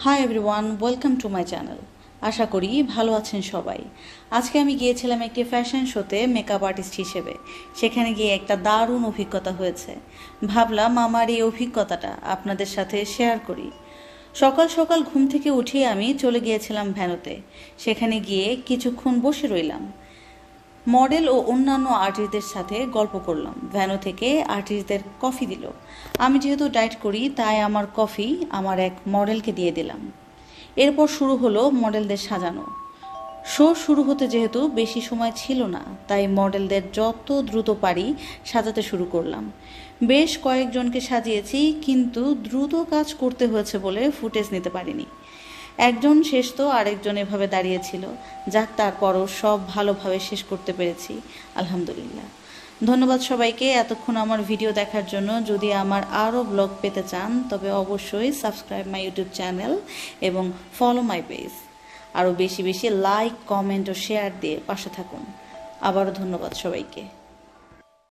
Hi everyone welcome to my channel আশা করি ভালো আছেন সবাই। আজকে আমি গিয়েছিলাম একটি ফ্যাশন শোতে মেকআপ আর্টিস্ট হিসেবে। সেখানে গিয়ে একটা দারুণ অভিজ্ঞতা হয়েছে। ভাবলাম আমার এই অভিজ্ঞতাটা আপনাদের সাথে শেয়ার করি। সকাল সকাল ঘুম থেকে উঠিয়ে আমি চলে গিয়েছিলাম ভ্যানোতে। সেখানে গিয়ে কিছুক্ষণ বসে রইলাম। মডেল ও অন্যান্য আর্টিস্টদের সাথে গল্প করলাম। ভ্যানো থেকে আর্টিস্টদের কফি দিল। আমি যেহেতু ডায়েট করি, তাই আমার কফি আমার এক মডেলকে দিয়ে দিলাম। এরপর শুরু হলো মডেলদের সাজানো। শো শুরু হতে যেহেতু বেশি সময় ছিল না, তাই মডেলদের যত দ্রুত পারি সাজাতে শুরু করলাম। বেশ কয়েকজনকে সাজিয়েছি, কিন্তু দ্রুত কাজ করতে হয়েছে বলে ফুটেজ নিতে পারিনি। একজন শেষ তো আরেকজন এভাবে দাঁড়িয়েছিল। যাক, তারপরও সব ভালোভাবে শেষ করতে পেরেছি। আলহামদুলিল্লাহ। ধন্যবাদ সবাইকে এতক্ষণ আমার ভিডিও দেখার জন্য। যদি আমার আরও ব্লগ পেতে চান, তবে অবশ্যই সাবস্ক্রাইব মাই ইউটিউব চ্যানেল এবং ফলো মাই পেজ। আরও বেশি বেশি লাইক, কমেন্ট ও শেয়ার দিয়ে পাশে থাকুন। আবারও ধন্যবাদ সবাইকে।